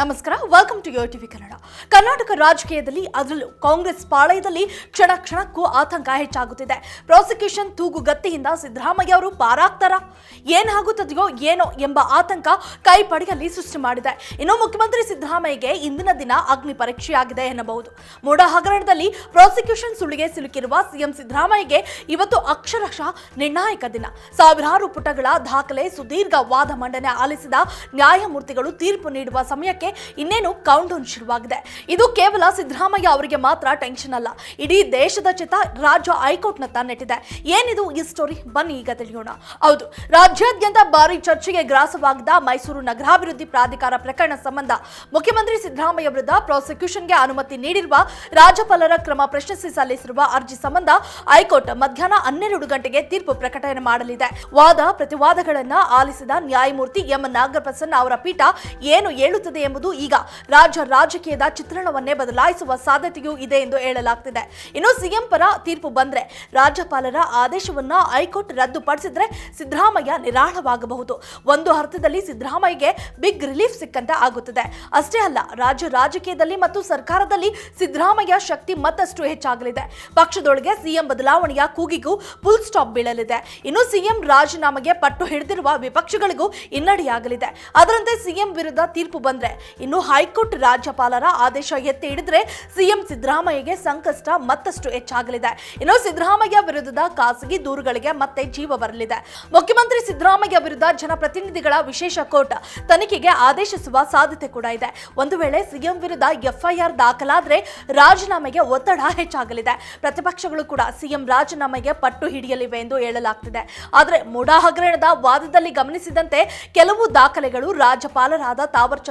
ನಮಸ್ಕಾರ welcome to yo TV Kannada Karnataka ರಾಜಕೀಯದಲ್ಲಿ ಅದರಲ್ಲೂ ಕಾಂಗ್ರೆಸ್ ಪಾಳಯದಲ್ಲಿ ಕ್ಷಣ ಕ್ಷಣಕ್ಕೂ ಆತಂಕ ಹೆಚ್ಚಾಗುತ್ತಿದೆ. ಪ್ರಾಸಿಕ್ಯೂಷನ್ ತೂಗುಗತ್ತಿಯಿಂದ ಸಿದ್ದರಾಮಯ್ಯ ಅವರು ಪಾರಾಗ್ತಾರ? ಏನಾಗುತ್ತದೆಯೋ ಏನೋ ಎಂಬ ಆತಂಕ ಕೈಪಡಿಯಲ್ಲಿ ಸೃಷ್ಟಿ ಮಾಡಿದೆ. ಇನ್ನು ಮುಖ್ಯಮಂತ್ರಿ ಸಿದ್ದರಾಮಯ್ಯಗೆ ಇಂದಿನ ದಿನ ಅಗ್ನಿ ಪರೀಕ್ಷೆಯಾಗಿದೆ ಎನ್ನಬಹುದು. ಮೂಡ ಹಗರಣದಲ್ಲಿ ಪ್ರಾಸಿಕ್ಯೂಷನ್ ಸುಳಿಗೆ ಸಿಲುಕಿರುವ ಸಿಎಂ ಸಿದ್ದರಾಮಯ್ಯಗೆ ಇವತ್ತು ಅಕ್ಷರಶಃ ನಿರ್ಣಾಯಕ ದಿನ. ಸಾವಿರಾರು ಪುಟಗಳ ದಾಖಲೆ, ಸುದೀರ್ಘ ವಾದ ಮಂಡನೆ ಆಲಿಸಿದ ನ್ಯಾಯಮೂರ್ತಿಗಳು ತೀರ್ಪು ನೀಡುವ ಸಮಯಕ್ಕೆ ಇನ್ನೇನು ಕೌಂಟ್ ಡೌನ್ ಶುರುವಾಗಿದೆ. ಇದು ಕೇವಲ ಸಿದ್ದರಾಮಯ್ಯ ಅವರಿಗೆ ಮಾತ್ರ ಟೆನ್ಷನ್ ಅಲ್ಲ. ಇಡೀ ದೇಶದ ಚಿತ್ತ ರಾಜ್ಯ ಹೈಕೋರ್ಟ್ನತ್ತ ನೆಟ್ಟಿದೆ ಏನಿದು ಈ ಸ್ಟೋರಿ ಬನ್ನಿ ಈಗ ತಿಳಿಯೋಣ. ಹೌದು, ರಾಜ್ಯಾದ್ಯಂತ ಭಾರಿ ಚರ್ಚೆಗೆ ಗ್ರಾಸವಾಗಿದ್ದ ಮೈಸೂರು ನಗರಾಭಿವೃದ್ಧಿ ಪ್ರಾಧಿಕಾರ ಪ್ರಕರಣ ಸಂಬಂಧ. ಮುಖ್ಯಮಂತ್ರಿ ಸಿದ್ದರಾಮಯ್ಯ ವಿರುದ್ಧ ಪ್ರಾಸಿಕ್ಯೂಷನ್ಗೆ ಅನುಮತಿ ನೀಡಿರುವ ರಾಜ್ಯಪಾಲರ ಕ್ರಮ ಪ್ರಶ್ನಿಸಿ ಸಲ್ಲಿಸಿರುವ ಅರ್ಜಿ ಸಂಬಂಧ ಹೈಕೋರ್ಟ್ ಮಧ್ಯಾಹ್ನ ಹನ್ನೆರಡು ಗಂಟೆಗೆ ತೀರ್ಪು ಪ್ರಕಟಣೆ ಮಾಡಲಿದೆ. ವಾದ, ಪ್ರತಿವಾದಗಳನ್ನು ಆಲಿಸಿದ ನ್ಯಾಯಮೂರ್ತಿ ಎಂ. ನಾಗಪ್ರಸನ್ನ ಅವರ ಪೀಠ ಏನು ಹೇಳುತ್ತದೆ ಎಂಬುದು ಈಗ ರಾಜ್ಯ ರಾಜಕೀಯದ ಚಿತ್ರಣವನ್ನೇ ಬದಲಾಯಿಸುವ ಸಾಧ್ಯತೆಯೂ ಇದೆ ಎಂದು ಹೇಳಲಾಗ್ತಿದೆ. ಇನ್ನು ಸಿಎಂ ಪರ ತೀರ್ಪು ಬಂದ್ರೆ ರಾಜ್ಯಪಾಲರ ಆದೇಶವನ್ನ ಹೈಕೋರ್ಟ್ ರದ್ದುಪಡಿಸಿದ್ರೆ ಸಿದ್ದರಾಮಯ್ಯ ನಿರಾಳವಾಗಬಹುದು. ಒಂದು ಅರ್ಥದಲ್ಲಿ ಸಿದ್ದರಾಮಯ್ಯಗೆ ಬಿಗ್ ರಿಲೀಫ್ ಸಿಕ್ಕಂತೆ ಆಗುತ್ತದೆ. ಅಷ್ಟೇ ಅಲ್ಲ, ರಾಜ್ಯ ರಾಜಕೀಯದಲ್ಲಿ ಮತ್ತು ಸರ್ಕಾರದಲ್ಲಿ ಸಿದ್ದರಾಮಯ್ಯ ಶಕ್ತಿ ಮತ್ತಷ್ಟು ಹೆಚ್ಚಾಗಲಿದೆ. ಪಕ್ಷದೊಳಗೆ ಸಿಎಂ ಬದಲಾವಣೆಯ ಕೂಗಿಗೂ ಫುಲ್ ಸ್ಟಾಪ್ ಬೀಳಲಿದೆ. ಇನ್ನು ಸಿಎಂ ರಾಜೀನಾಮೆಗೆ ಪಟ್ಟು ಹಿಡಿದಿರುವ ವಿಪಕ್ಷಗಳಿಗೂ ಹಿನ್ನಡೆಯಾಗಲಿದೆ. ಅದರಂತೆ ಸಿಎಂ ವಿರುದ್ಧ ತೀರ್ಪು ಬಂದ್ರೆ ಇನ್ನು ಹೈಕೋರ್ಟ್ ರಾಜ್ಯಪಾಲರ ಆದೇಶ ಎತ್ತಿ ಹಿಡಿದ್ರೆ ಸಿಎಂ ಸಿದ್ದರಾಮಯ್ಯಗೆ ಸಂಕಷ್ಟ ಮತ್ತಷ್ಟು ಹೆಚ್ಚಾಗಲಿದೆ. ಇನ್ನು ಸಿದ್ದರಾಮಯ್ಯ ವಿರುದ್ಧದ ಖಾಸಗಿ ದೂರುಗಳಿಗೆ ಮತ್ತೆ ಜೀವ ಬರಲಿದೆ. ಮುಖ್ಯಮಂತ್ರಿ ಸಿದ್ದರಾಮಯ್ಯ ವಿರುದ್ಧ ಜನಪ್ರತಿನಿಧಿಗಳ ವಿಶೇಷ ಕೋರ್ಟ್ ತನಿಖೆಗೆ ಆದೇಶಿಸುವ ಸಾಧ್ಯತೆ ಕೂಡ ಇದೆ. ಒಂದು ವೇಳೆ ಸಿಎಂ ವಿರುದ್ಧ ಎಫ್ಐಆರ್ ದಾಖಲಾದ್ರೆ ರಾಜೀನಾಮೆಗೆ ಒತ್ತಡ ಹೆಚ್ಚಾಗಲಿದೆ. ಪ್ರತಿಪಕ್ಷಗಳು ಕೂಡ ಸಿಎಂ ರಾಜೀನಾಮೆಗೆ ಪಟ್ಟು ಹಿಡಿಯಲಿವೆ ಎಂದು ಹೇಳಲಾಗ್ತಿದೆ. ಆದರೆ ಮುಡಾ ಹಗರಣದ ವಾದದಲ್ಲಿ ಗಮನಿಸಿದಂತೆ ಕೆಲವು ದಾಖಲೆಗಳು ರಾಜ್ಯಪಾಲರಾದ ತಾವರ್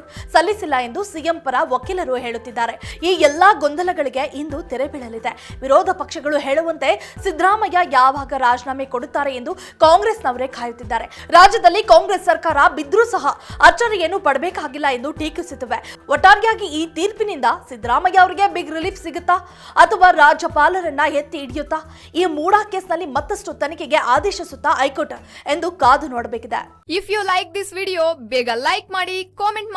ಚಂದ್ ಸಲ್ಲಿಸಿಲ್ಲ ಎಂದು ಸಿಎಂ ಪರ ವಕೀಲರು ಹೇಳುತ್ತಿದ್ದಾರೆ. ಈ ಎಲ್ಲಾ ಗೊಂದಲಗಳಿಗೆ ಇಂದು ತೆರೆ ಬೀಳಲಿದೆ. ವಿರೋಧ ಪಕ್ಷಗಳು ಹೇಳುವಂತೆ ಸಿದ್ದರಾಮಯ್ಯ ಯಾವಾಗ ರಾಜೀನಾಮೆ ಕೊಡುತ್ತಾರೆ ಎಂದು ಕಾಂಗ್ರೆಸ್ನವರೇ ಕಾಯುತ್ತಿದ್ದಾರೆ. ರಾಜ್ಯದಲ್ಲಿ ಕಾಂಗ್ರೆಸ್ ಸರ್ಕಾರ ಬಿದ್ದರೂ ಸಹ ಅಚ್ಚರಿಯನ್ನು ಪಡಬೇಕಾಗಿಲ್ಲ ಎಂದು ಟೀಕಿಸುತ್ತಿವೆ. ಒಟ್ಟಾರೆಯಾಗಿ ಈ ತೀರ್ಪಿನಿಂದ ಸಿದ್ದರಾಮಯ್ಯ ಅವರಿಗೆ ಬಿಗ್ ರಿಲೀಫ್ ಸಿಗುತ್ತಾ ಅಥವಾ ರಾಜ್ಯಪಾಲರನ್ನ ಎತ್ತಿ ಹಿಡಿಯುತ್ತಾ? ಈ ಮೂಡಾ ಕೇಸ್ನಲ್ಲಿ ಮತ್ತಷ್ಟು ತನಿಖೆಗೆ ಆದೇಶಿಸುತ್ತಾ ಹೈಕೋರ್ಟ್ ಎಂದು ಕಾದು ನೋಡಬೇಕಿದೆ. If you like this video ಬೇಗ ಲೈಕ್ ಮಾಡಿ ಕಾಮೆಂಟ್